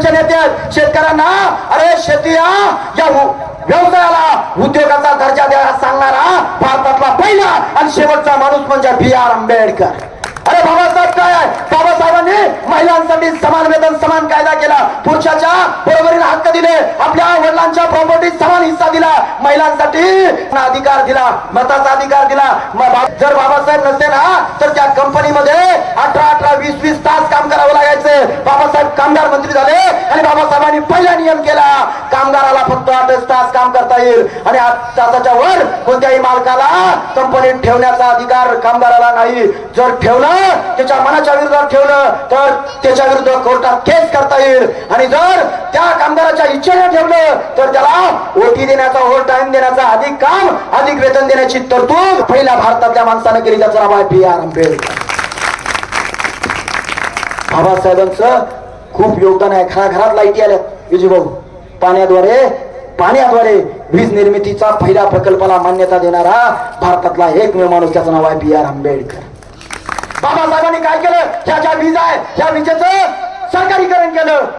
अडचण येतात शेतकऱ्यांना अरे शेती या व्यवसायाला उद्योगाचा दर्जा द्यायला सांगणारा भारतातला पहिला आणि शेवटचा माणूस म्हणजे बी आर आंबेडकर. अरे बाबासाहेब काय आहे? बाबासाहेबांनी महिलांसाठी समान वेतन समान कायदा केला. पुरुषाच्या बरोबरीने हक्क दिले. आपल्या वडिलांच्या प्रॉपर्टीत समान हिस्सा दिला. महिलांसाठी अधिकार दिला मताचा अधिकार दिला. जर बाबासाहेब नसते ना तर त्या कंपनीमध्ये आणि बाबासाहेबांनी पहिला नियम केला कामगाराला फक्त आठच तास काम करता येईल आणि आठ तासाच्या वर कोणत्याही मालकाला कंपनीत ठेवण्याचा अधिकार कामगाराला नाही. जर ठेवलं त्याच्या मनाच्या विरोधात ठेवलं तर त्याच्या विरुद्ध कोर्टात केस करता येईल. आणि जर त्या कामगाराच्या इच्छेने ठेवलं तर त्याला ओटी देण्याचा ओव्हर टाइम देण्याचा अधिक काम अधिक वेतन देण्याची तरतूद पहिल्या भारतातल्या माणसानं केली. त्याचं नाव आहे बी आर आंबेडकर. बाबासाहेबांचं खूप योगदान आहे. घराघरात लाईटी आल्या. विजूभाऊ पाण्याद्वारे पाण्याद्वारे वीज निर्मितीचा पहिल्या प्रकल्पाला मान्यता देणारा भारतातला एकमेव माणूस त्याचं नाव आहे बी आर आंबेडकर. बाबासाहेबांनी काय केलं? ह्या ज्या वीज आहे ह्या विजेचं सरकारीकरण केलं.